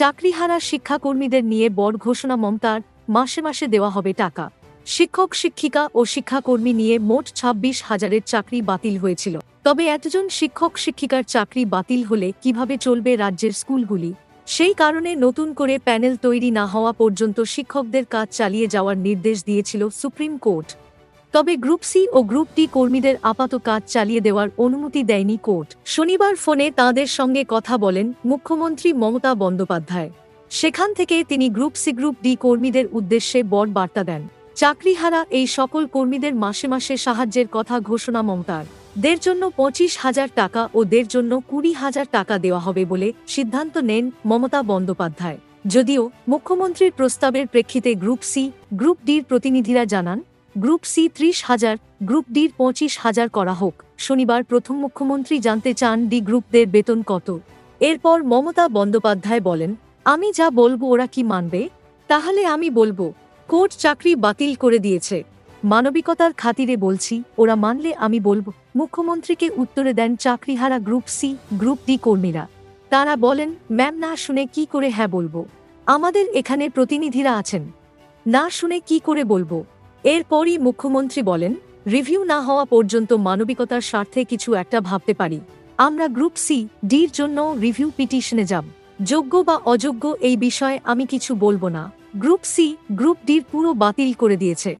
চাকরিহারা শিক্ষাকর্মীদের নিয়ে বড় ঘোষণা মমতার, মাসে মাসে দেওয়া হবে টাকা। শিক্ষক, শিক্ষিকা ও শিক্ষাকর্মী নিয়ে মোট ছাব্বিশ হাজারের চাকরি বাতিল হয়েছিল। তবে এতজন শিক্ষক, শিক্ষিকার চাকরি বাতিল হলে কীভাবে চলবে রাজ্যের স্কুলগুলি? সেই কারণে নতুন করে প্যানেল তৈরি না হওয়া পর্যন্ত শিক্ষকদের কাজ চালিয়ে যাওয়ার নির্দেশ দিয়েছিল সুপ্রিম কোর্ট। তবে গ্রুপ সি ও গ্রুপ ডি কর্মীদের আপাত কাজ চালিয়ে দেওয়ার অনুমতি দেয়নি কোর্ট। শনিবার ফোনে তাঁদের সঙ্গে কথা বলেন মুখ্যমন্ত্রী মমতা বন্দ্যোপাধ্যায়। সেখান থেকে তিনি গ্রুপ সি, গ্রুপ ডি কর্মীদের উদ্দেশ্যে বড় বার্তা দেন। চাকরিহারা এই সকল কর্মীদের মাসে মাসে সাহায্যের কথা ঘোষণা মমতার। দের জন্য পঁচিশ হাজার টাকা ও দের জন্য কুড়ি হাজার টাকা দেওয়া হবে বলে সিদ্ধান্ত নেন মমতা বন্দ্যোপাধ্যায়। যদিও মুখ্যমন্ত্রীর প্রস্তাবের প্রেক্ষিতে গ্রুপ সি, গ্রুপ ডির প্রতিনিধিরা জানান গ্রুপ সি ত্রিশ হাজার, গ্রুপ ডির পঁচিশ হাজার করা হোক। শনিবার প্রথম মুখ্যমন্ত্রী জানতে চান ডি গ্রুপদের বেতন কত। এরপর মমতা বন্দ্যোপাধ্যায় বলেন, আমি যা বলব ওরা কি মানবে? তাহলে আমি বলব, কোর্ট চাকরি বাতিল করে দিয়েছে। মানবিকতার খাতিরে বলছি, ওরা মানলে আমি বলব। মুখ্যমন্ত্রীকে উত্তরে দেন চাকরিহারা গ্রুপ সি, গ্রুপ ডি কর্মীরা। তারা বলেন, ম্যাম না শুনে কি করে হ্যাঁ বলব? আমাদের এখানে প্রতিনিধিরা আছেন। না শুনে কি করে বলব? এরপরই মুখ্যমন্ত্রী বলেন, রিভিউ না হওয়া পর্যন্ত মানবিকতার স্বার্থে কিছু একটা ভাবতে পারি। আমরা গ্রুপ সি ডির জন্য রিভিউ পিটিশনে যাব। যোগ্য বা অযোগ্য এই বিষয়ে আমি কিছু বলব না। গ্রুপ সি, গ্রুপ ডির পুরো বাতিল করে দিয়েছে।